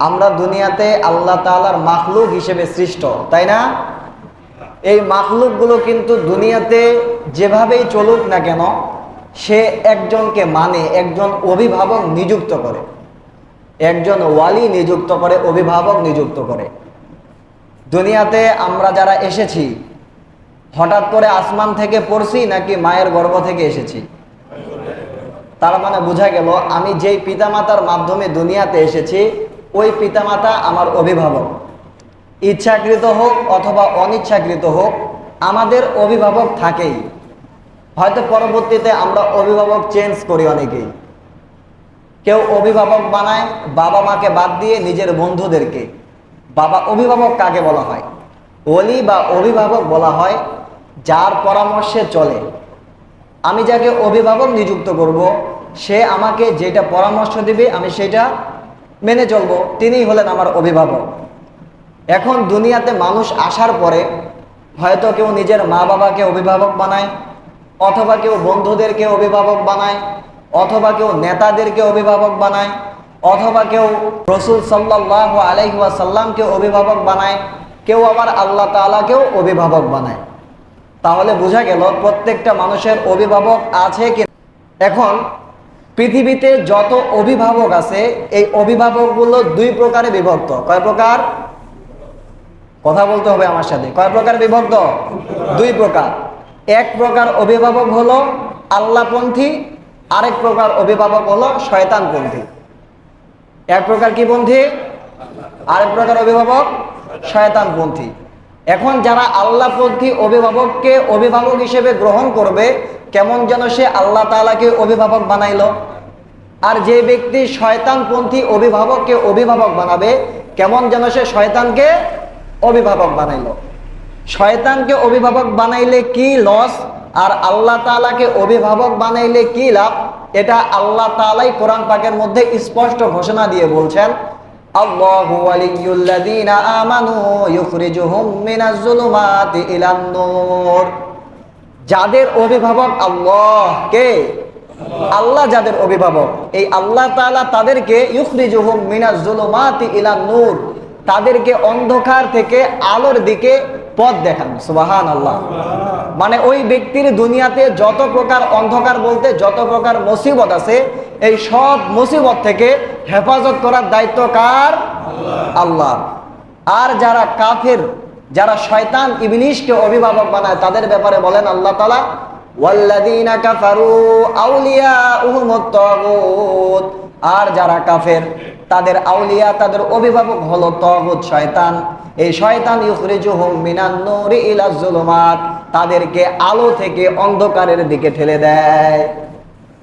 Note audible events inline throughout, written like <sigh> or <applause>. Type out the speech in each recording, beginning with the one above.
আমরা দুনিয়াতে আল্লাহ তাআলার মাখলুক হিসেবে সৃষ্ট, তাই না? এই মাখলুকগুলো কিন্তু দুনিয়াতে যেভাবেই চলুক না কেন, সে একজনকে মানে একজন অভিভাবক নিযুক্ত করে। একজন ওয়ালি নিযুক্ত করে, অভিভাবক নিযুক্ত করে। দুনিয়াতে আমরা যারা এসেছি, হঠাৎ করে আসমান থেকে পড়ছি নাকি মায়ের গর্ভ থেকে এসেছি? তার মানে বোঝা গেল, আমি যেই পিতামাতার মাধ্যমে দুনিয়াতে এসেছি ওই পিতামাতা আমার অভিভাবক। ইচ্ছাকৃত হোক অথবা অনিচ্ছাকৃত হোক, আমাদের অভিভাবক থাকেই। হয়তো পরবর্তীতে আমরা অভিভাবক চেঞ্জ করি অনেকেই। কেউ অভিভাবক বানায়, বাবা মাকে বাদ দিয়ে নিজের বন্ধুদেরকে। বাবা অভিভাবক কাকে বলা হয়? অলি বা অভিভাবক বলা হয়, যার পরামর্শে চলে। আমি যাকে অভিভাবক নিযুক্ত করব, সে আমাকে যেটা পরামর্শ দিবে, আমি সেটা মেনে চলবো, তিনিই হলেন আমার অভিভাবক। এখন দুনিয়াতে মানুষ আসার পরে হয়তো কেউ নিজের মা বাবাকে অভিভাবক বানায়, অথবা কেউ বন্ধুদেরকে অভিভাবক বানায়, অথবা কেউ নেতাদেরকে অভিভাবক বানায়, অথবা কেউ রসুল সাল্লাহ আলাইসাল্লামকে অভিভাবক বানায়, কেউ আবার আল্লাহ তালাকেও অভিভাবক বানায়। তাহলে বোঝা গেল প্রত্যেকটা মানুষের অভিভাবক আছে কি এখন পৃথিবীতে যত অভিভাবক আছে, এই অভিভাবকগুলো দুই প্রকারে বিভক্ত। কয় প্রকার? কথা বলতে হবে আমার সাথে। কয় প্রকার বিভক্ত? দুই প্রকার। এক প্রকার অভিভাবক হলো আল্লাহপন্থী আরেক প্রকার অভিভাবক হলো শয়তানপন্থী। এক প্রকার কি পন্থী? আরেক প্রকার অভিভাবক শয়তানপন্থী। এখন যারা আল্লাহপন্থী অভিভাবককে অভিভাবক হিসেবে গ্রহণ করবে, কেমন যেন সে আল্লাহ তাআলাকে অভিভাবক বানাইল। আর যে ব্যক্তি শয়তানপন্থী অভিভাবককে অভিভাবক বানাবে, কেমন যেন সে শয়তানকে অভিভাবক বানাইল। শয়তানকে অভিভাবক বানাইলে কি লস আর আল্লাহ তাআলাকে অভিভাবক বানাইলে কি লাভ? এটা আল্লাহ তাআলাই কোরআন পাকের মধ্যে স্পষ্ট ঘোষণা দিয়ে বলছেন। আল্লাহু ওয়ালিয়ুল্লাযীনা আমানু ইউখরিজুহুম মিনাজ জুলুমাতি ইলান নূর। যাদের অভিভাবক আল্লাহ কে? আল্লাহ যাদের অভিভাবক। এই আল্লাহ তাআলা তাদেরকে ইউখরিজুহুম মিনাজ যুলুমাতি ইলান নূর, তাদেরকে অন্ধকার থেকে আলোর দিকে পথ দেখান সুবাহান আল্লাহ মানে ওই ব্যক্তির দুনিয়াতে যত প্রকার অন্ধকার বলতে, যত প্রকার মুসিবত আছে, এই সব মুসিবত থেকে হেফাজত করার দায়িত্ব কার? আল্লাহ। আর যারা কাফের, যারা শয়তান ইবলিশকে অভিভাবক বানায়, তাদের ব্যাপারে বলেন আল্লাহ তালা তাগুত আর যারা কাফের, তাদের আউলিয়া, তাদের অভিভাবক হলো তগুত, শয়তান। এই শয়তান তাদেরকে আলো থেকে অন্ধকারের দিকে ঠেলে দেয়।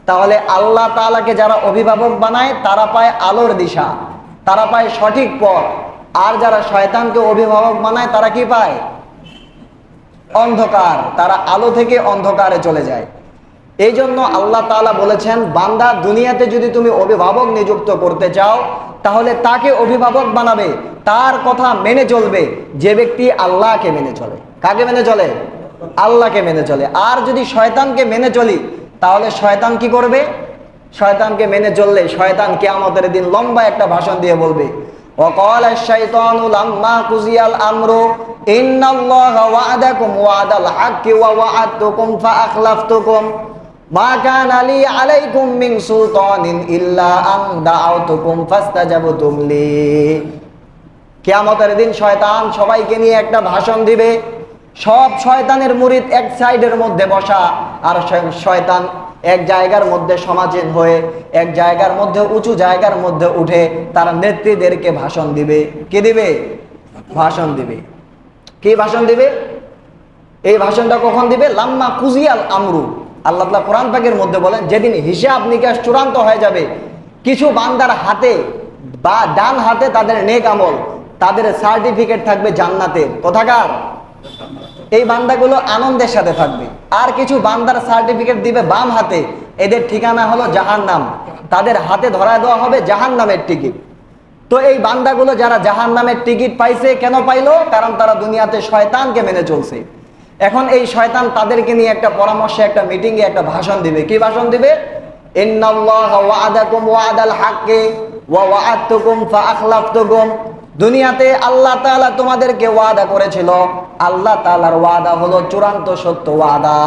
তাহলে আল্লাহ তাআলাকে যারা অভিভাবক বানায়, তারা পায় আলোর দিশা, তারা পায় সঠিক পথ। আর যারা শয়তানকে অভিভাবক বানায়, তারা কি পায়? অন্ধকার, তারা আলো থেকে অন্ধকারে চলে যায়। এই জন্য আল্লাহ তাআলা বলেছেন বান্দা দুনিয়াতে যদি তুমি অভিভাবক নিযুক্ত করতে চাও তাহলে তাকে অভিভাবক বানাবে তার কথা মেনে চলবে যে ব্যক্তি আল্লাহকে মেনে চলে কাকে মেনে চলে আল্লাহকে মেনে চলে আর যদি শয়তানকে মেনে চলি তাহলে শয়তান কি করবে শয়তানকে মেনে চললে শয়তান কেয়ামতের দিন লম্বা একটা ভাষণ দিয়ে বলবে وقال الشيطان لما قضي الأمر إن الله وعدكم وعد الحق ووعدتكم فأخلفتكم মা আলী আলাইকুম মিন সুলতানিন ইল্লা আন দাআউতুকুম ফাসতাজাবতুম লি কিয়ামতের দিন শয়তান সবাইকে নিয়ে একটা ভাষণ দিবে। সব শয়তানের মুরিদ এক সাইডের মধ্যে বসা আর শয়তান এক জায়গার মধ্যে সমাজীন হয়ে, এক জায়গার মধ্যে উঁচু জায়গার মধ্যে উঠে তার নেত্রীদেরকে ভাষণ দিবে। কে দিবে? ভাষণ দিবে। কে ভাষণ দিবে? এই ভাষণটা কখন দিবে? লাম্মা কুজিয়াল আমরু। আল্লাহ কোরআন পাকের মধ্যে বলেন, যেদিন হিসাব নিকাশ চূড়ান্ত হয়ে যাবে, কিছু বান্দার হাতে বা ডান হাতে তাদের নেক আমল, তাদের সার্টিফিকেট থাকবে জান্নাতের। কোথাকার? এই বান্দাগুলো আনন্দের সাথে থাকবে। আর কিছু বান্দার সার্টিফিকেট দিবে বাম হাতে, এদের ঠিকানা হলো জাহান্নাম। তাদের হাতে ধরা দেওয়া হবে জাহান্নামের টিকিট। তো এই বান্দাগুলো যারা জাহান নামের টিকিট পাইছে, কেন পাইলো? কারণ তারা দুনিয়াতে শয়তানকে মেনে চলছে। এখন এই শয়তান তাদেরকে নিয়ে একটা পরামর্শে, একটা মিটিংয়ে একটা ভাষণ দিবে। কি ভাষণ দিবে? দুনিয়াতে আল্লাহ তাআলা তোমাদেরকে ওয়াদা করেছিল। আল্লাহ তাআলার ওয়াদা হলো চূড়ান্ত সত্য ওয়াদা।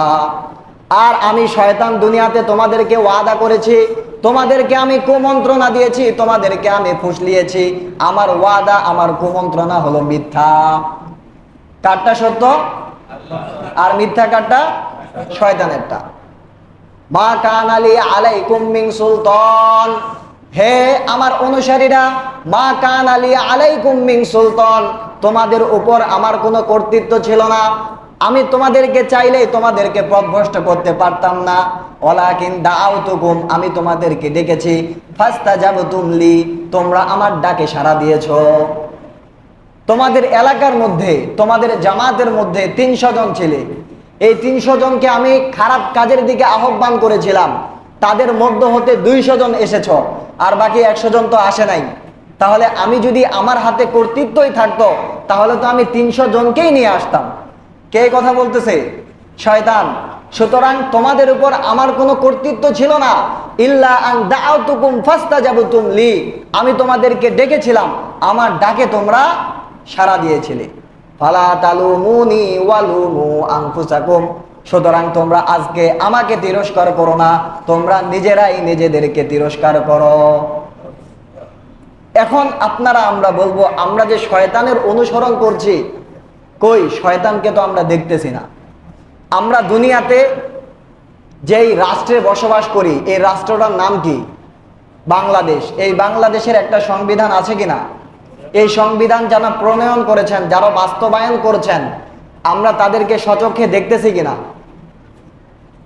আর আমি শয়তান দুনিয়াতে তোমাদেরকে ওয়াদা করেছি, তোমাদেরকে আমি কুমন্ত্রণা দিয়েছি, তোমাদেরকে আমি ফুসলিয়েছি। আমার ওয়াদা, আমার কুমন্ত্রণা হলো মিথ্যা। কারটা সত্য? আর মিথ্যা কারটা শয়তানেরটা। মা কান আলী আলাইকুম মিন সুলতান। হে আমার অনুসারীরা, মা কান আলী আলাইকুম মিন সুলতান। তোমাদের উপর আমার কোনো কর্তৃত্ব ছিল না। আমি তোমাদেরকে চাইলেই তোমাদেরকে পথভ্রষ্ট করতে পারতাম না। ওলা ওলাকিন দাউতুকুম আমি তোমাদেরকে ডেকেছি। ফাস্তা যাব তুমলি তোমরা আমার ডাকে সাড়া দিয়েছ। তোমাদের এলাকার মধ্যে, তোমাদের জামাতের মধ্যে তিনশো জন ছেলে। এই তিনশো জনকে আমি খারাপ কাজের দিকে আহ্বান করেছিলাম। তাদের মধ্য হতে দুইশো জন এসেছ, আর বাকি একশো জন তো আসে নাই। তাহলে আমি যদি আমার হাতে কর্তৃত্বই থাকতো, তাহলে তো আমি তিনশো জনকেই নিয়ে আসতাম। কে কথা বলতেছে? শয়তান। সুতরাং তোমাদের উপর আমার কোনো কর্তৃত্ব ছিল না। ইল্লা আন দাআতুকুম ফাস্তাজাবতুম লি। আমি তোমাদেরকে ডেকেছিলাম। আমার ডাকে তোমরা সাড়া দিয়েছিলে। সুতরাং তোমরা আজকে আমাকে তিরস্কার করো না, তোমরা নিজেরাই নিজেদেরকে তিরস্কার করো। এখন আপনারা আমরা বলব, আমরা যে শয়তানের অনুসরণ করছি, কই? শয়তানকে তো আমরা দেখতেছি না। আমরা দুনিয়াতে যেই রাষ্ট্রে বসবাস করি, এই রাষ্ট্রটার নাম কি? বাংলাদেশ। এই বাংলাদেশের একটা সংবিধান আছে কিনা? এই সংবিধান যারা প্রণয়ন করেছেন, যারা বাস্তবায়ন করছেন, আমরা তাদেরকে সচক্ষে দেখতেছি কিনা?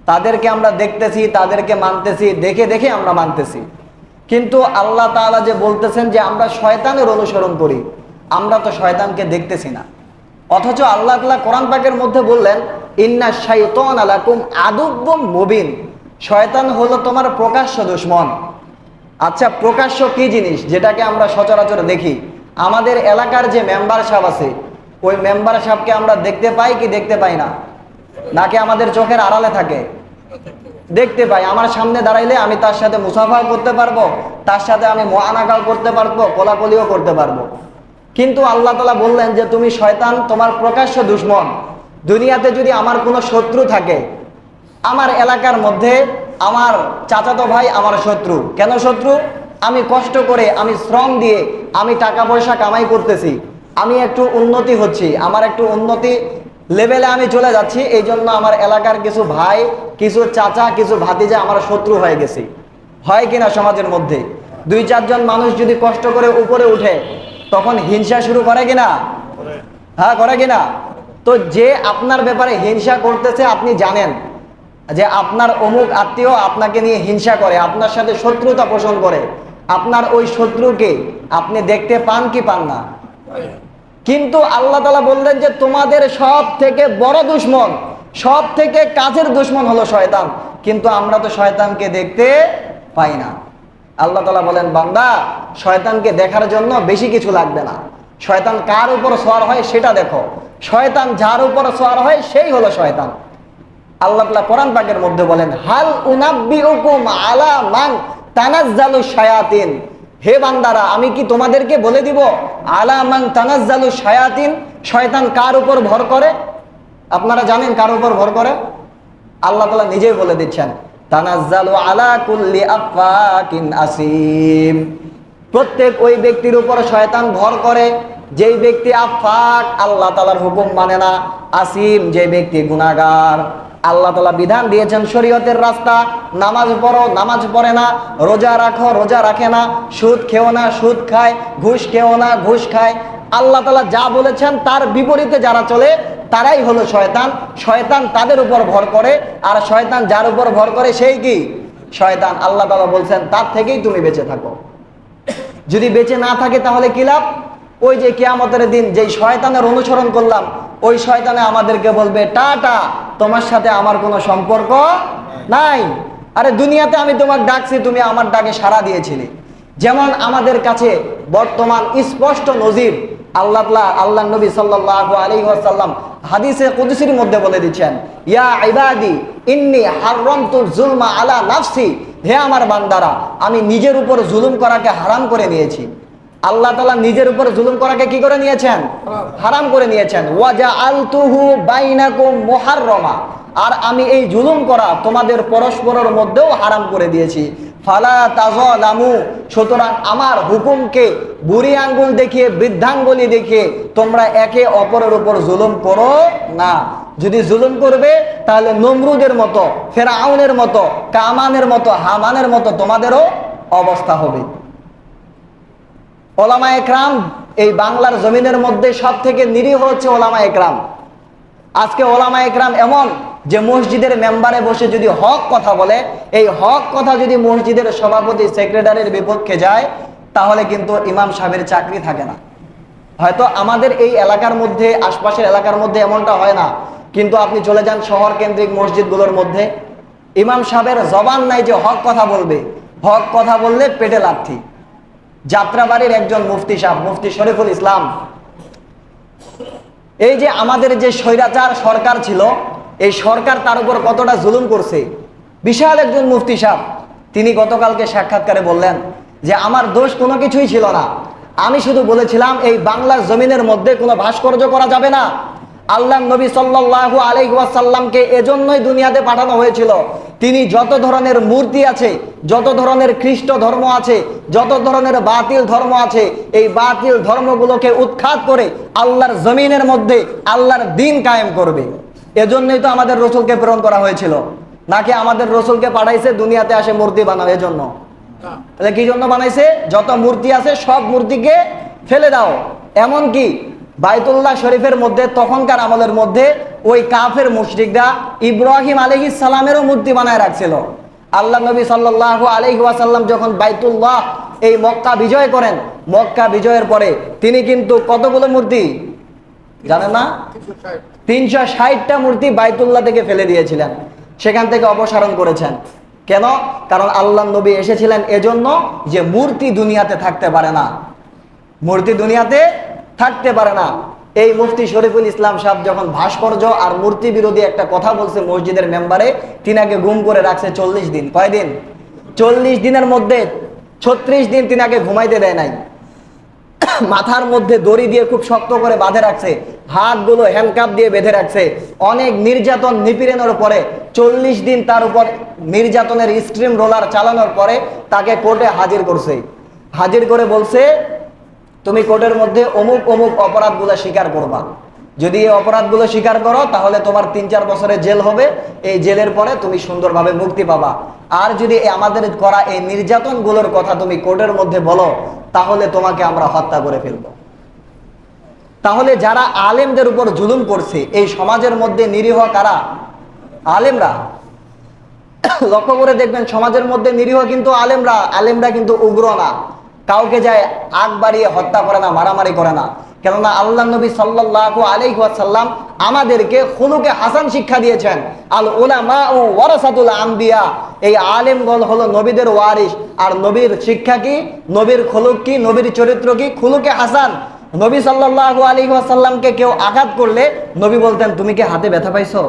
তাদেরকে আমরা দেখতেছি, তাদেরকে মানতেছি, দেখে দেখে আমরা মানতেছি। কিন্তু আল্লাহ তাআলা যে বলতেছেন যে আমরা শয়তানের অনুসরণ করি, আমরা তো শয়তানকে দেখতেছি না। অথচ আল্লাহ তালা কোরআন পাকের মধ্যে বললেন, ইন্না শাইতান আলাকুম আদুব্বম মুবিন। শয়তান হলো তোমার প্রকাশ্য দুশ্মন। আচ্ছা প্রকাশ্য কি জিনিস? যেটাকে আমরা সচরাচর দেখি। আমাদের এলাকার যে মেম্বার সাহেব আছে, ওই মেম্বার সাহেবকে আমরা দেখতে পাই কি দেখতে পাই না? নাকি আমাদের চোখের আড়ালে থাকে? দেখতে পাই। আমার সামনে দাঁড়াইলে আমি তার সাথে মুসাফাও করতে পারব, তার সাথে আমি মহানাকাল করতে পারব, কোলাকলিও করতে পারব। কিন্তু আল্লাহ তালা বললেন যে, তুমি শয়তান, তোমার প্রকাশ্য দুশ্মন। দুনিয়াতে যদি আমার কোনো শত্রু থাকে, আমার এলাকার মধ্যে আমার চাচাতো ভাই আমার শত্রু। কেন শত্রু? আমি কষ্ট করে, আমি শ্রম দিয়ে আমি টাকা পয়সা কামাই করতেছি। আমি একটু উন্নতি হচ্ছি। আমার একটু উন্নতি লেভেলে আমি চলে যাচ্ছি। এই জন্য আমার এলাকার কিছু ভাই, কিছু চাচা, কিছু ভাতিজা আমার শত্রু হয়ে গেছে। হয় কিনা সমাজের মধ্যে? দুই, চারজন মানুষ যদি কষ্ট করে উপরে উঠে, তখন হিংসা শুরু করে কিনা? হ্যাঁ করে কিনা? তো যে আপনার ব্যাপারে হিংসা করতেছে, আপনি জানেন যে আপনার অমুক আত্মীয় আপনাকে নিয়ে হিংসা করে, আপনার সাথে শত্রুতা পোষণ করে। আপনার ওই শত্রুকে আপনি দেখতে পান কি পান না। কিন্তু আল্লাহ তালা বললেন যে, তোমাদের সব থেকে বড় দুশ্মন সব থেকে কাজের দুশ্মন হলো শয়তান। কিন্তু আমরা তো শয়তানকে দেখতে পাই না। আল্লাহ তালা বলেন, বান্দা, শয়তানকে দেখার জন্য বেশি কিছু লাগবে না। শয়তান কার উপর সোয়ার হয় সেটা দেখো। শয়তান যার উপর সোয়ার হয় সেই হলো শয়তান। আল্লাহ তালা কোরআন পাকের মধ্যে বলেন, হাল উনাব্বি আলা মান তানাজ্জালু শায়াতিন। হে বান্দারা, আমি কি তোমাদেরকে বলে দিব, আলা মান তানাজ্জালু শায়াতিন, শয়তান কার উপর ভর করে? আপনারা জানেন কার উপর ভর করে? আল্লাহ তালা নিজেই বলে দিচ্ছেন, তানাজ্জালু আলা কুল্লি আফাকিন আসিম। প্রত্যেক ওই ব্যক্তির উপর শয়তান ভর করে যেই ব্যক্তি আফাক, আল্লাহ তালার হুকুম মানে না। আসিম যে ব্যক্তি গুনাগার আল্লাহ তালা বিধান দিয়েছেন শরীয়তের রাস্তা। নামাজ পড়ো, নামাজ পড়ে না। রোজা রাখো, রোজা রাখে না। সুদ খেও না, সুদ খায়, ঘুষ খেও না, ঘুষ খায়। আল্লাহ তালা যা বলেছেন, তার বিপরীতে যারা চলে, তারাই হলো শয়তান। শয়তান তাদের উপর ভর করে। আর শয়তান যার উপর ভর করে, সেই কি? শয়তান। আল্লাহ তালা বলছেন, তার থেকেই তুমি বেঁচে থাকো। যদি বেঁচে না থাকে, তাহলে কি লাভ? ওই যে কেয়ামতের দিন যেই শয়তানের অনুসরণ করলাম, ওই শয়তানে আমাদেরকে বলবে, টাটা, তোমার সাথে আমার কোনো সম্পর্ক নাই। আরে দুনিয়াতে আমি তোমার ডাকছি, তুমি আমার ডাকে সাড়া দিয়েছিলে। যেমন আমাদের কাছে বর্তমান স্পষ্ট নজির আল্লাহ আল্লাহ নবী সাল্লাল্লাহু আলাইহি ওয়াসাল্লাম হাদিসে কুদসির মধ্যে বলে দিচ্ছেন, ইয়া ইবাদি, ইন্নি হাররামতু জুলমা আলা নাফসি। হে আমার বান্দারা, আমি নিজের উপর জুলুম করাকে হারাম করে নিয়েছি আল্লাহ তালা নিজের উপর জুলুম করাকে কি করে নিয়েছেন? হারাম করে নিয়েছেন। ওয়াজা আলতুহু বাইনাকুম মুহাররমা। আর আমি এই জুলুম করা তোমাদের পরস্পরের মধ্যেও হারাম করে দিয়েছি। ফালা তাজলামু সুতরাং আমার হুকুমকে বুড়ি আঙ্গুল দেখিয়ে, বৃদ্ধাঙ্গুলি দেখিয়ে তোমরা একে অপরের উপর জুলুম করো না। যদি জুলুম করবে, তাহলে নমরুদের মতো, ফেরাউনের মতো, কামানের মতো, হামানের মতো তোমাদেরও অবস্থা হবে। ওলামা একরাম, এই বাংলার জমিনের মধ্যে সব থেকে নিরীহ হচ্ছে ওলামা একরাম। আজকে ওলামা একরাম এমন যে মসজিদের মেম্বারে বসে যদি হক কথা বলে, এই হক কথা যদি মসজিদের সভাপতি, সেক্রেটারির বিপক্ষে যায়, তাহলে কিন্তু ইমাম সাহেবের চাকরি থাকে না। হয়তো আমাদের এই এলাকার মধ্যে, আশপাশের এলাকার মধ্যে এমনটা হয় না, কিন্তু আপনি চলে যান শহর কেন্দ্রিক মসজিদগুলোর মধ্যে। ইমাম সাহেবের জবান নাই যে হক কথা বলবে। হক কথা বললে পেটে লাথি। যাত্রাবাড়ির একজন মুফতি সাহেব, মুফতি শরীফুল ইসলাম। এই যে আমাদের যে স্বৈরাচার সরকার ছিল, এই সরকার তার উপর কতটা জুলুম করছে? বিশাল একজন মুফতি সাহেব, তিনি গতকালকে সাক্ষাৎকারে বললেন যে, আমার দোষ কোনো কিছুই ছিল না। আমি শুধু বলেছিলাম এই বাংলার জমিনের মধ্যে কোনো ভাস্কর্য করা যাবে না। আল্লাহ নবী সাল্লাল্লাহু আলাইহি ওয়াসাল্লামকে এজন্যই দুনিয়াতে পাঠানো হয়েছিল। তিনি যত ধরনের মূর্তি আছে যত ধরনের খ্রিস্ট ধর্ম আছে যত ধরনের বাতিল ধর্ম আছে এই বাতিল ধর্মগুলোকে উৎখাত করে আল্লাহর জমিনের মধ্যে আল্লাহর দিন কায়েম করবে। এজন্যই তো আমাদের রসুলকে প্রেরণ করা হয়েছিল। নাকি আমাদের রসুলকে পাঠাইছে দুনিয়াতে আসে মূর্তি বানাও এজন্য? তাহলে কি জন্য বানাইছে? যত মূর্তি আছে সব মূর্তিকে ফেলে দাও। এমন কি বাইতুল্লাহ শরীফের মধ্যে, তখনকার আমলের মধ্যে ওই কাফের মুশরিকরা ইব্রাহিম আলহি সালামেরও মূর্তি বানায় রাখছিল। আল্লাহ নবী সাল্লাহ আলহি ওয়াসাল্লাম যখন বাইতুল্লাহ এই মক্কা বিজয় করেন, মক্কা বিজয়ের পরে তিনি কিন্তু কতগুলো মূর্তি? জানেন না? তিনশো ষাটটা মূর্তি বাইতুল্লাহ থেকে ফেলে দিয়েছিলেন। সেখান থেকে অপসারণ করেছেন। কেন? কারণ আল্লাহ নবী এসেছিলেন এজন্য যে মূর্তি দুনিয়াতে থাকতে পারে না। মূর্তি দুনিয়াতে থাকতে পারে না। এই মুফতি শরীফুল ইসলাম সাহেব যখন ভাস্কর্য আর মূর্তি বিরোধী একটা কথা বলছে মসজিদের মেম্বারে তিনাকে গুম করে রাখছে চল্লিশ দিন। কয়দিন চল্লিশ দিনের মধ্যে ছত্রিশ দিন তিনাকে ঘুমাইতে দেয় নাই। <coughs> মাথার মধ্যে দড়ি দিয়ে খুব শক্ত করে বাঁধে রাখছে, হাতগুলো হ্যান্ডকাপ দিয়ে বেঁধে রাখছে। অনেক নির্যাতন নিপীড়নের পরে চল্লিশ দিন তার উপর নির্যাতনের স্ট্রিম রোলার চালানোর পরে তাকে কোর্টে হাজির করছে। হাজির করে বলছে তুমি কোর্টের মধ্যে অমুক অমুক অপরাধগুলো স্বীকার করবা। যদি এই অপরাধগুলো স্বীকার করো, তাহলে তোমার তিন চার বছরের জেল হবে। এই জেলের পরে তুমি সুন্দরভাবে মুক্তি পাবা। আর যদি আমাদের করা এই নির্যাতনগুলোর কথা তুমি কোর্টের মধ্যে বলো, তাহলে তোমাকে আমরা হত্যা করে ফেলব। তাহলে যারা আলেমদের উপর জুলুম করছে, এই সমাজের মধ্যে নিরীহ কারা? আলেমরা। লক্ষ্য করে দেখবেন, সমাজের মধ্যে নিরীহ কিন্তু আলেমরা আলেমরা কিন্তু উগ্র না। কাউকে যায় আগ বাড়িয়ে হত্যা করে না, মারামারি করে না। কেননা আল্লাহ নবী সাল্লাহ আলাইসাল্লাম আমাদেরকে খুলুকে হাসান শিক্ষা দিয়েছেন। আল উলামা ও ওয়ারাসাতুল আম্বিয়া। এই আলেমগণ হলো নবীদের ওয়ারিস আর নবীর শিক্ষা কি? নবীর খুলুক কি? নবীর চরিত্র কি? খুলুকে হাসান। নবী সাল্লাহ আলী কেউ আঘাত করলে নবী বলতেন, তুমি কি হাতে ব্যথা পাইছো?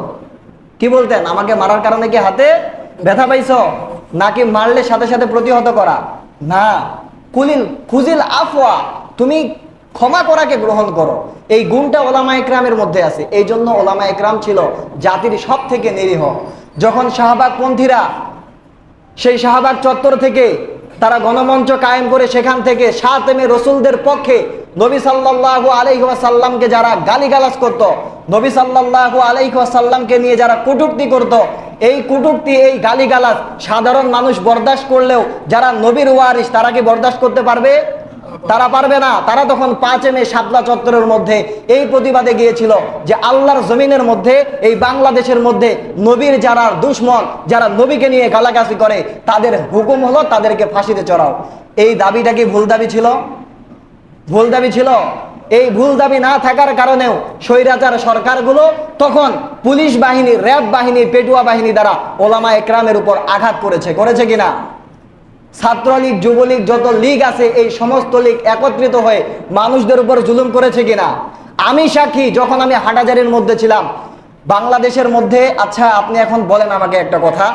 কি বলতেন? আমাকে মারার কারণে কি হাতে ব্যথা পাইছো? নাকি মারলে সাথে সাথে প্রতিহত করা? না। কুলিল খুজিল আফওয়া, তুমি ক্ষমা করাকে গ্রহণ করো। এই গুণটা ওলামা একরামের মধ্যে আছে। এই জন্য ওলামা একরাম ছিল জাতির সব থেকে নিরীহ। যখন শাহবাগ পন্থীরা সেই শাহবাগ চত্বর থেকে তারা গণমঞ্চ কায়েম করে সেখান থেকে সাত এমে রসুলদের পক্ষে নবী সাল্লাহু আলাইসাল্লামকে যারা গালিগালাজ করত, নবী সাল্লাহু আলাইসাল্লামকে নিয়ে যারা কুটুক্তি করত, এই কুটুক্তি, এই গালিগালাজ সাধারণ মানুষ বরদাস্ত করলেও যারা নবীর ওয়ারিস তারা কি বরদাস্ত করতে পারবে? তারা পারবে না। তারা তখন পাঁচ এমে সাতলা চত্বরের মধ্যে এই প্রতিবাদে গিয়েছিল যে আল্লাহর জমিনের মধ্যে, এই বাংলাদেশের মধ্যে নবীর যারা দুশ্মন, যারা নবীকে নিয়ে গালাগাছি করে, তাদের হুকুম হলো তাদেরকে ফাঁসিতে চড়াও। এই দাবিটা কি ভুল দাবি ছিল? ভুল দাবি ছিল? এই ভুল দাবি না থাকার কারণেও স্বৈরাচার সরকারগুলো তখন পুলিশ বাহিনী, র্যাব বাহিনী, পেটুয়া বাহিনী দ্বারা ওলামা একরামের উপর আঘাত করেছে। করেছে কিনা? ছাত্রলীগ, যুবলীগ যত লীগ আছে, এই সমস্ত লীগ একত্রিত হয়ে মানুষদের উপর জুলুম করেছে কিনা? আমি সাক্ষী, যখন আমি হাটাজারির মধ্যে ছিলাম, বাংলাদেশের মধ্যে আচ্ছা আপনি এখন বলেন আমাকে একটা কথা।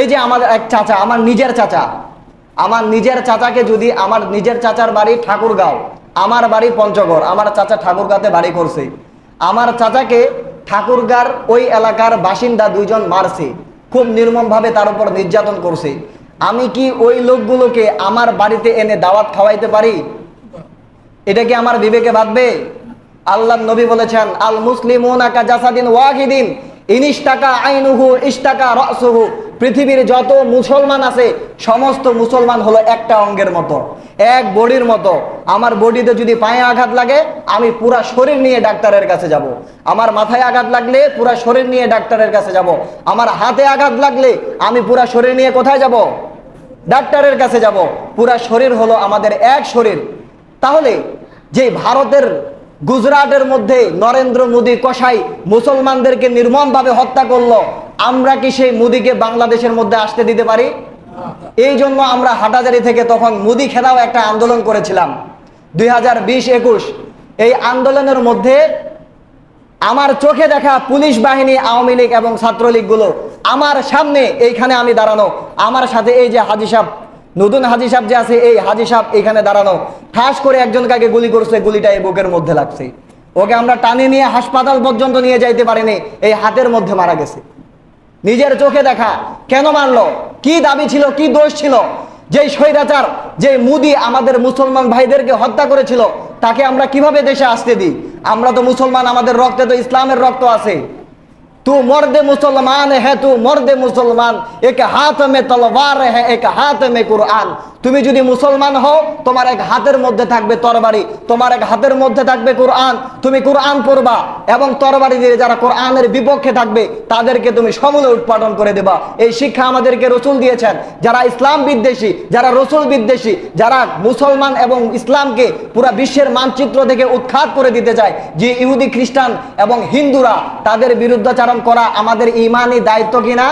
এই যে আমার এক চাচা, আমার নিজের চাচা, আমার নিজের চাচাকে যদি আমার নিজের চাচার বাড়ি ঠাকুরগাঁও, আমার বাড়ি পঞ্চগড়, আমার চাচা ঠাকুরগাঁতে বাড়ি করছে, আমার চাচাকে ঠাকুরগাঁর ওই এলাকার বাসিন্দা দুইজন মারছে, খুব নির্মমভাবে তার উপর নির্যাতন করছে আমি কি ওই লোকগুলোকে আমার বাড়িতে এনে দাওয়াত খাওয়াইতে পারি? এটা কি আমার বিবেকে বাঁধবে? আল্লাহ নবী বলেছেন, আল মুসলিম ওয়াহিদিন, ইনিশ টাকা আইনুহু ইস্টাকা রসুহু। পৃথিবীর যত মুসলমান আছে, সমস্ত মুসলমান হলো একটা অঙ্গের মতো, এক বডির মতো। আমার বডিতে যদি পায়ে আঘাত লাগে, আমি পুরা শরীর নিয়ে ডাক্তারের কাছে যাব। আমার মাথায় আঘাত লাগলে পুরা শরীর নিয়ে ডাক্তারের কাছে যাব। আমার হাতে আঘাত লাগলে আমি পুরা শরীর নিয়ে কোথায় যাব? ডাক্তারের কাছে যাব, পুরা শরীর হলো আমাদের এক শরীর। তাহলে যে ভারতের গুজরাটের মধ্যে নরেন্দ্র মোদী কসাই মুসলমানদেরকে নির্মমভাবে হত্যা করল, আমরা কি সেই মোদীকে বাংলাদেশের মধ্যে আসতে দিতে পারি? এই জন্য আমরা হাটাজারি থেকে তখন মুদি খেলাও একটা আন্দোলন করেছিলাম। দুই হাজার এই আন্দোলনের মধ্যে আমার চোখে দেখা পুলিশ বাহিনী, আওয়ামী লীগ এবং ছাত্রলীগগুলো, আমার সামনে এইখানে আমি দাঁড়ানো। আমার সাথে এই যে হাজি সাহেব, নতুন হাজি সাহেব যে আছে, এই হাজি সাহেব এখানে দাঁড়ানো। ঠাস করে একজন কাকে গুলি করছে, গুলিটা এই বুকের মধ্যে লাগছে। ওকে আমরা টানে নিয়ে হাসপাতাল পর্যন্ত নিয়ে যাইতে পারিনি, এই হাতের মধ্যে মারা গেছে। নিজের চোখে দেখা, কেন মারলো? কি দাবি ছিল, কি দোষ ছিল? যেই স্বৈরাচার যে মুদি আমাদের মুসলমান ভাইদেরকে হত্যা করেছিল, তাকে আমরা কীভাবে দেশে আসতে দিই? আমরা তো মুসলমান আমাদের রক্তে তো ইসলামের রক্ত আছে। तू मर्द मुसलमान है तू मर्द मुसलमान एक हाथ में तलवार है एक हाथ में कुरआन তুমি যদি মুসলমান হও তোমার এক হাতের মধ্যে থাকবে তরবারি তোমার এক হাতের মধ্যে থাকবে কোরআন তুমি কোরআন পড়বা এবং তরবারি দিয়ে যারা কোরআনের বিপক্ষে থাকবে তাদেরকে তুমি সমূলে উৎপাদন করে দেবা এই শিক্ষা আমাদেরকে রসুল দিয়েছেন যারা ইসলাম বিদ্বেষী যারা রসুল বিদ্বেষী যারা মুসলমান এবং ইসলামকে পুরা বিশ্বের মানচিত্র থেকে উৎখাত করে দিতে চায় যে ইহুদি খ্রিস্টান এবং হিন্দুরা তাদের বিরুদ্ধাচারণ করা আমাদের ইমানি দায়িত্ব কিনা?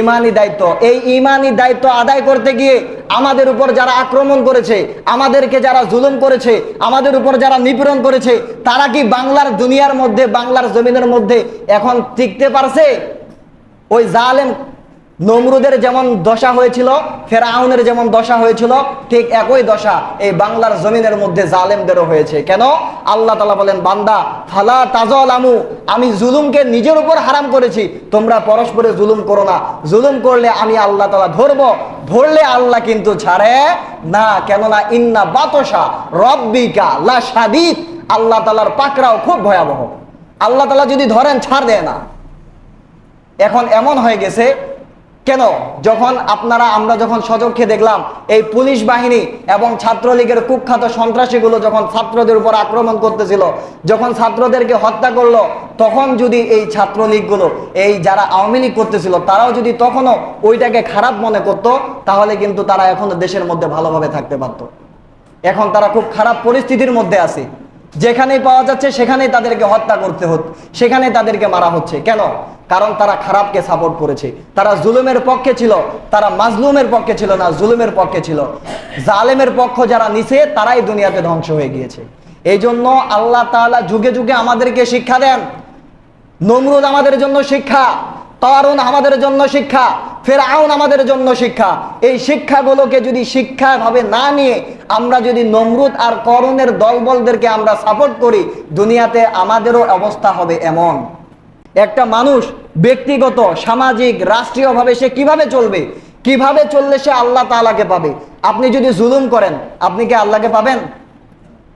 ইমানি দায়িত্ব। এই ইমানি দায়িত্ব আদায় করতে গিয়ে আমাদের উপর যারা আক্রমণ করেছে, আমাদেরকে যারা জুলুম করেছে, আমাদের উপর যারা নিপীড়ন করেছে, তারা কি বাংলার দুনিয়ার মধ্যে, বাংলার জমিনের মধ্যে এখন টিকতে পারছে? ওই জালেম নমরুদের যেমন দশা হয়েছিল, ফেরাউনের যেমন দশা হয়েছিল, ঠিক একই দশা এই বাংলার জমিনের মধ্যে জালেমদেরও হয়েছে। কেন? আল্লাহ তালা বলেন, বান্দা, ফালা তাজল আমু আমি জুলুমকে নিজের উপর হারাম করেছি, তোমরা পরস্পরে জুলুম করো না। জুলুম করলে আমি আল্লাহ তালা ধরবো, ধরলে আল্লাহ কিন্তু ছাড়ে না। কেননা, ইন্না বাতসা রব্বিকা লা সাদিদ আল্লাহ তালার পাকড়াও খুব ভয়াবহ। আল্লাহ তালা যদি ধরেন, ছাড় দেয় না। এখন এমন হয়ে গেছে কেন? যখন আপনারা, আমরা যখন সচক্ষে দেখলাম, এই পুলিশ বাহিনী এবং ছাত্রলীগের কুখ্যাত সন্ত্রাসীগুলো যখন ছাত্রদের উপর আক্রমণ করতেছিল, যখন ছাত্রদেরকে হত্যা করল, তখন যদি এই ছাত্রলীগগুলো, এই যারা আওয়ামী লীগ করতেছিল, তারাও যদি তখনও ওইটাকে খারাপ মনে করত, তাহলে কিন্তু তারা এখনও দেশের মধ্যে ভালোভাবে থাকতে পারত। এখন তারা খুব খারাপ পরিস্থিতির মধ্যে আছে। যেখানেই পাওয়া যাচ্ছে, সেখানেই তাদেরকে হত্যা করতে হত, সেখানেই তাদেরকে মারা হচ্ছে। কেন? কারণ তারা খারাপকে সাপোর্ট করেছে। তারা জুলুমের পক্ষে ছিল, তারা মাজলুমের পক্ষে ছিল না, জুলুমের পক্ষে ছিল। জালেমের পক্ষ যারা নিছে, তারাই দুনিয়াতে ধ্বংস হয়ে গিয়েছে। এই জন্য আল্লাহ তাআলা যুগে যুগে আমাদেরকে শিক্ষা দেন। নমরুদ আমাদের জন্য শিক্ষা। তারুন আমাদের জন্য শিক্ষা ফের ফেরাউন আমাদের জন্য শিক্ষা। এই শিক্ষাগুলোকে যদি শিক্ষাভাবে না নিয়ে আমরা যদি নমরুদ আর করণের দলবলদেরকে আমরা সাপোর্ট করি, দুনিয়াতে আমাদেরও অবস্থা হবে এমন। একটা মানুষ ব্যক্তিগত, সামাজিক, রাষ্ট্রীয়ভাবে সে কীভাবে চলবে? কীভাবে চললে সে আল্লাহ তাআলাকে পাবে? আপনি যদি জুলুম করেন, আপনি কি আল্লাহকে পাবেন?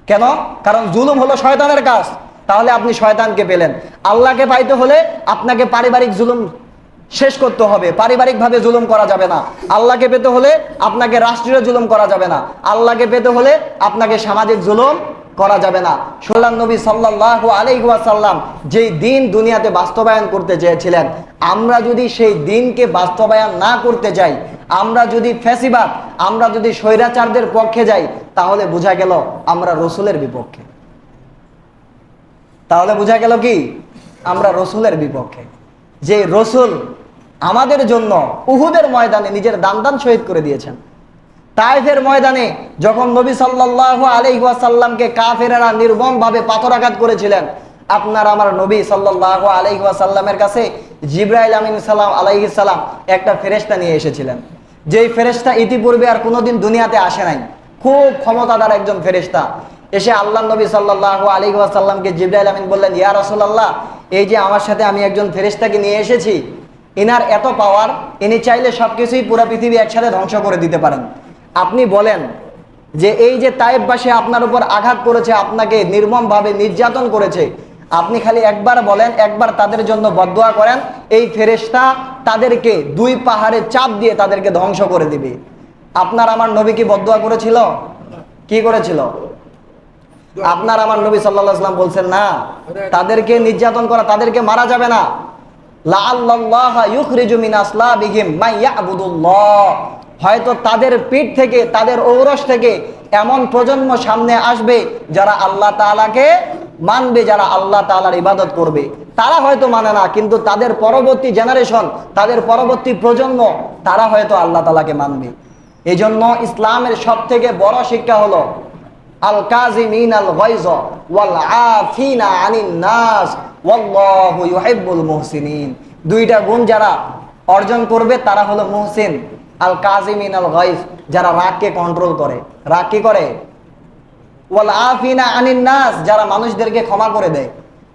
কেন? কারণ জুলুম হলো শয়তানের কাজ। তাহলে আপনি শয়তানকে পেলেন। আল্লাহকে পাইতে হলে আপনাকে পারিবারিক জুলুম শেষ করতে হবে। পারিবারিকভাবে জুলুম করা যাবে না। আল্লাহকে পেতে হলে আপনাকে রাষ্ট্রীয় জুলুম করা যাবে না। আল্লাহকে পেতে হলে আপনাকে সামাজিক জুলুম করা যাবে না। সোল্লান নবী সাল্লাহ আলাইসাল্লাম যেই দিন দুনিয়াতে বাস্তবায়ন করতে চেয়েছিলেন, আমরা যদি সেই দিনকে বাস্তবায়ন না করতে যাই, আমরা যদি ফ্যাসিবাদ, আমরা যদি স্বৈরাচারদের পক্ষে যাই, তাহলে বোঝা গেল আমরা রসুলের বিপক্ষে। তাহলে বোঝা গেল কি? আমরা রসুলের বিপক্ষে। যে রসুল আমাদের জন্য উহুদের ময়দানে নিজের দান শহীদ করে দিয়েছেন। তাইফের ময়দানে যখন নবী সাল্লাহ আলাইসাল্লামকে কাফেরেরা নির্মমভাবে পাথরাঘাত করেছিলেন, আপনার আমার নবী সাল্লাহ আলাইহি ওয়াসাল্লামের কাছে জিব্রাইল আমিন সাল্লাম আলাইহি সাল্লাম একটা ফেরেশতা নিয়ে এসেছিলেন। যেই ফেরেশতা ইতিপূর্বে আর কোনোদিন দুনিয়াতে আসে নাই। খুব ক্ষমতাদার একজন ফেরেশতা। এসে আল্লাহ নবী সাল্লাহ আলী ওয়াসাল্লামকে জিব্রাইল আমিন বললেন, ইয়া রসুল্লাহ এই যে আমার সাথে আমি একজন ফেরেশতাকে নিয়ে এসেছি, ইনার এত পাওয়ার ইনি চাইলে সব কিছুই পুরা পৃথিবী একসাথে ধ্বংস করে দিতে পারেন। আপনি বলেন যে এই যে তাইববাসী আপনার উপর আঘাত করেছে, আপনাকে নির্মমভাবে নির্যাতন করেছে, আপনি খালি একবার বলেন, একবার তাদের জন্য বদোয়া করেন, এই ফেরেশতা তাদেরকে দুই পাহাড়ে চাপ দিয়ে তাদেরকে ধ্বংস করে দিবে। আপনার আমার নবী কি বদোয়া করেছিল? কি করেছিল? আপনার আমার নবী সাল্লাম বলছেন, না, তাদেরকে নির্যাতন করা, তাদেরকে মারা যাবে না। হয়তো তাদের পিঠ থেকে, তাদের ঔরস থেকে এমন প্রজন্ম সামনে আসবে যারা আল্লাহ তাআলাকে মানবে, যারা আল্লাহ তাআলার ইবাদত করবে। তারা হয়তো মানে না, কিন্তু তাদের পরবর্তী জেনারেশন তাদের পরবর্তী প্রজন্ম, তারা হয়তো আল্লাহ তালাকে মানবে। এই জন্য ইসলামের সব থেকে বড় শিক্ষা হলো আল কাজিমিন আল গাইজ ওয়াল আফিনা আনিন নাস, ওয়াল্লাহু ইউহিব্বুল মুহসিনিন। দুইটা গুণ যারা অর্জন করবে, তারা হলো মুহসিন আল কাজিমিন আল গাইজ যারা রাগকে কন্ট্রোল করে। রাগ কি করে? ওয়াল আফিনা আনিন নাস, যারা মানুষদেরকে ক্ষমা করে দেয়।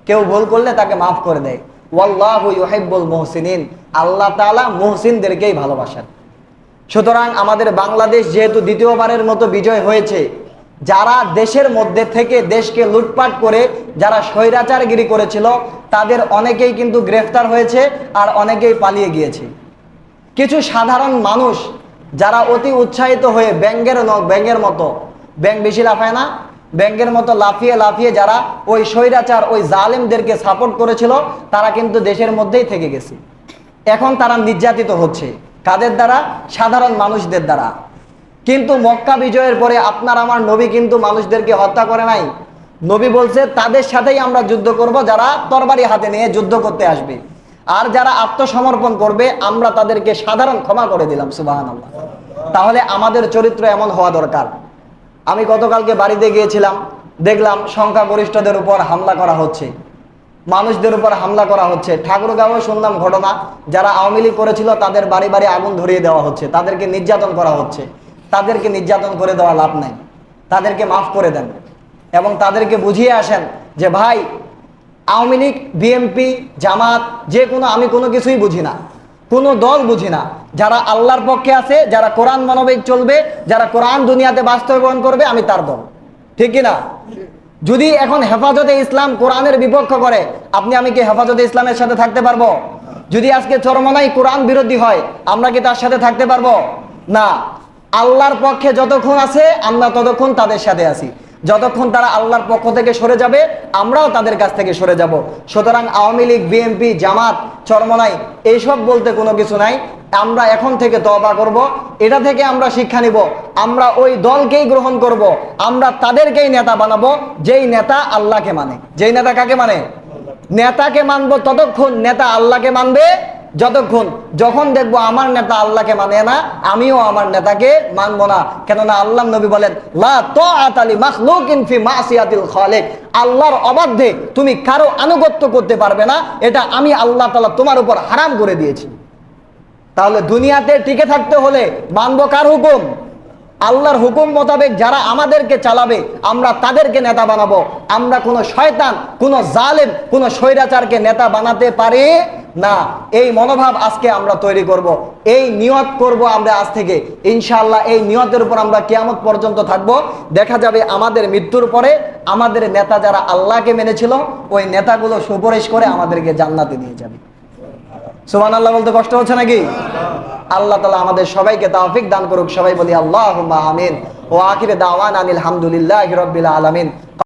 কেউ ভুল করলে তাকে মাফ করে দেয়। ওয়াল্লাহু ইউহিব্বুল মুহসিনিন, আল্লাহ তাআলা মুহসিনদেরকেই ভালোবাসেন। সুতরাং আমাদের বাংলাদেশ যেহেতু দ্বিতীয়বারের মতো বিজয় হয়েছে যারা দেশের মধ্যে থেকে দেশকে লুটপাট করে, যারা স্বৈরাচারগিরি করেছিল, তাদের অনেকেই কিন্তু গ্রেফতার হয়েছে আর অনেকেই পালিয়ে গিয়েছে। কিছু সাধারণ মানুষ যারা অতি উৎসাহিত হয়ে ব্যাঙ্গের ব্যাঙ্গের মতো ব্যাংক বেশি লাফায় না ব্যাংকের মতো লাফিয়ে লাফিয়ে যারা ওই স্বৈরাচার, ওই জালেমদেরকে সাপোর্ট করেছিল, তারা কিন্তু দেশের মধ্যেই থেকে গেছে। এখন তারা নির্যাতিত হচ্ছে, কাদের দ্বারা? সাধারণ মানুষদের দ্বারা। কিন্তু মক্কা বিজয়ের পরে আপনার আমার নবী কিন্তু মানুষদেরকে হত্যা করে নাই। নবী বলছে, তাদের সাথেই আমরা যুদ্ধ করব, যারা তরবারি হাতে নিয়ে যুদ্ধ করতে আসবে। আর যারা আত্মসমর্পণ করবে, আমরা তাদেরকে সাধারণ ক্ষমা করে দিলাম সুবাহান তাহলে আমাদের চরিত্র এমন হওয়া দরকার। আমি গতকালকে বাড়িতে গিয়েছিলাম, দেখলাম সংখ্যাগরিষ্ঠদের উপর হামলা করা হচ্ছে। মানুষদের উপর হামলা করা হচ্ছে। ঠাকুরগাঁও শুনলাম ঘটনা, যারা আওয়ামী লীগ করেছিল, তাদের বাড়ি বাড়ি আগুন ধরিয়ে দেওয়া হচ্ছে, তাদেরকে নির্যাতন করা হচ্ছে। তাদেরকে নির্যাতন করে দেওয়া লাভ নাই। তাদেরকে মাফ করে দেন। এবং তাদেরকে বুঝিয়ে আসেন যে, ভাই, আওয়ামী লীগ বিএমপি জামাত, যে কোনো, আমি কোনো কিছুই বুঝি না। কোনো দল বুঝি না। যারা আল্লাহর পক্ষে আছে, যারা কোরআন মানবিক চলবে, যারা কোরআন দুনিয়াতে বাস্তবায়ন করবে, আমি তার দল। ঠিক কিনা? যদি এখন হেফাজতে ইসলাম কোরআনের বিপক্ষ করে, আপনি, আমি কি হেফাজতে ইসলামের সাথে থাকতে পারব? যদি আজকে চরমনাই কোরআন বিরোধী হয়, আমরা কি তার সাথে থাকতে পারব? না। আল্লাহর পক্ষে যতক্ষণ আছে, আমরা ততক্ষণ তাদের সাথে আছি। যতক্ষণ তারা আল্লাহর পক্ষ থেকে সরে যাবে, আমরাও তাদের কাছ থেকে সরে যাব। সুতরাং আওয়ামী লীগ, বিএনপি, জামাত, চরমনাই, এইসব বলতে কোনো কিছু নাই। আমরা এখন থেকে তবা করব। এটা থেকে আমরা শিক্ষা নিব। আমরা ওই দলকেই গ্রহণ করব। আমরা তাদেরকেই নেতা বানাবো। যেই নেতা আল্লাহকে মানে। যেই নেতা কাকে মানে? নেতাকে মানবো ততক্ষণ নেতা আল্লাহকে মানবে। যতক্ষণ, যখন দেখব আমার নেতা আল্লাহকে মানে না, আমিও আমার নেতাকে মানবো না। কেননা আল্লাহ নবী বলেন আল্লাহর অবাধ্যে তুমি কারও আনুগত্য করতে পারবে না, এটা আমি আল্লাহ তালা তোমার উপর হারাম করে দিয়েছি। তাহলে দুনিয়াতে টিকে থাকতে হলে মানবো কার হুকুম? আল্লাহর হুকুম মোতাবেক যারা আমাদেরকে চালাবে, আমরা তাদেরকে নেতা বানাবো। আমরা কোনো শয়তান, কোনো জালেম, কোনো স্বৈরাচারকে নেতা বানাতে পারি না, এই মনোভাব আজকে আমরা তৈরি করব। এই নিয়ত করব আমরা আজ থেকে। ইনশাআল্লাহ এই নিয়তের উপর আমরা কিয়ামত পর্যন্ত থাকব। দেখা যাবে আমাদের মৃত্যুর পরে আমাদের নেতা যারা আল্লাহকে মেনেছিল, ওই নেতাগুলো সুপারিশ করে আমাদেরকে জান্নাতে নিয়ে যাবে। সুমান আল্লাহ বলতে কষ্ট হচ্ছে নাকি? আল্লাহ তালা আমাদের সবাইকে তাওফিক দান করুক। সবাই বলি আল্লাহ আমিন। ও আখিরে দাওয়ান আনিল হামদুলিল্লাহ রবিল আলমিন।